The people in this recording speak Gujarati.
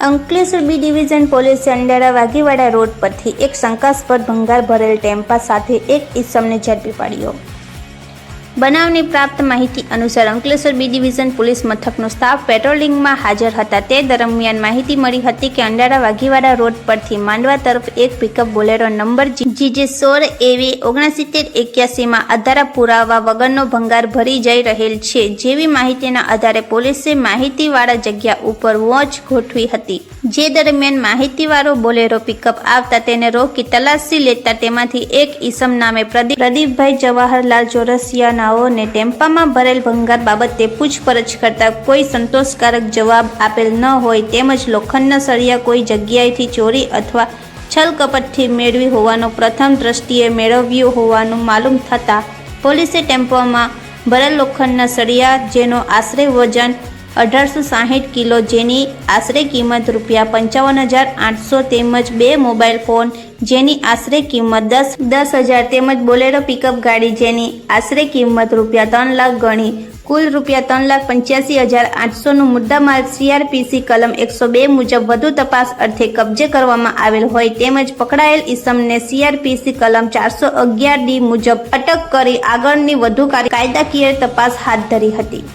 Ankleshwar B division police Andera Vaghivada road પરથી એક શંકાસ્પદ ભંગાર ભરેલ ટેમ્પા સાથે એક ઈસમને ઝડપી પાડ્યો. બનાવની પ્રાપ્ત માહિતી અનુસાર અંકલેશ્વર બી ડિવિઝન પોલીસ મથકનો સ્ટાફ પેટ્રોલિંગમાં હાજર હતા. તે દરમિયાન માહિતી મળી હતી કે અંડાળા વાઘીવાડા રોડ પરથી માંડવા તરફ એક પિકઅપ બોલેરો નંબર જીજે સોળ એવી ઓગણસિત્તેર એક્યાસીમાં આધારા પુરાવા વગરનો ભંગાર ભરી જઈ રહેલ છે. જેવી માહિતીના આધારે પોલીસે માહિતીવાળા જગ્યા ઉપર વોચ ગોઠવી હતી. જે દરમિયાન માહિતીવાળો બોલેરો પિકઅપ આવતા તેને રોકી તલાશી લેતા તેમાંથી એક ઈસમ નામે પ્રદીપ, પ્રદીપભાઈ જવાહરલાલ ચોરસિયા નાઓને ટેમ્પામાં ભરેલ ભંગાર બાબતે પૂછપરછ કરતા કોઈ સંતોષકારક જવાબ આપેલ ન હોય તેમજ લોખંડના સળિયા કોઈ જગ્યાએથી ચોરી અથવા છલકપટથી મેળવી હોવાનો પ્રથમ દ્રષ્ટિએ મેળવ્યું હોવાનું માલુમ થતાં પોલીસે ટેમ્પોમાં ભરેલ લોખંડના સળિયા જેનો આશરે વજન અઢારસો સાહીઠ કિલો જેની આશરે કિંમત રૂપિયા પંચાવન હજાર આઠસો તેમજ બે મોબાઈલ ફોન જેની આશરે કિંમત દસ દસ હજાર તેમજ બોલેરો પિકઅપ ગાડી જેની આશરે કિંમત રૂપિયા ત્રણ લાખ ગણી, કુલ રૂપિયા ત્રણ લાખ પંચ્યાસી હજાર આઠસોનું મુદ્દામાલ સીઆરપીસી કલમ એકસો બે મુજબ વધુ તપાસ અર્થે કબજે કરવામાં આવેલ હોય તેમજ પકડાયેલ ઈસમને સીઆરપીસી કલમ ચારસો અગિયાર ડી મુજબ અટક કરી આગળની વધુ કાયદાકીય તપાસ હાથ ધરી હતી.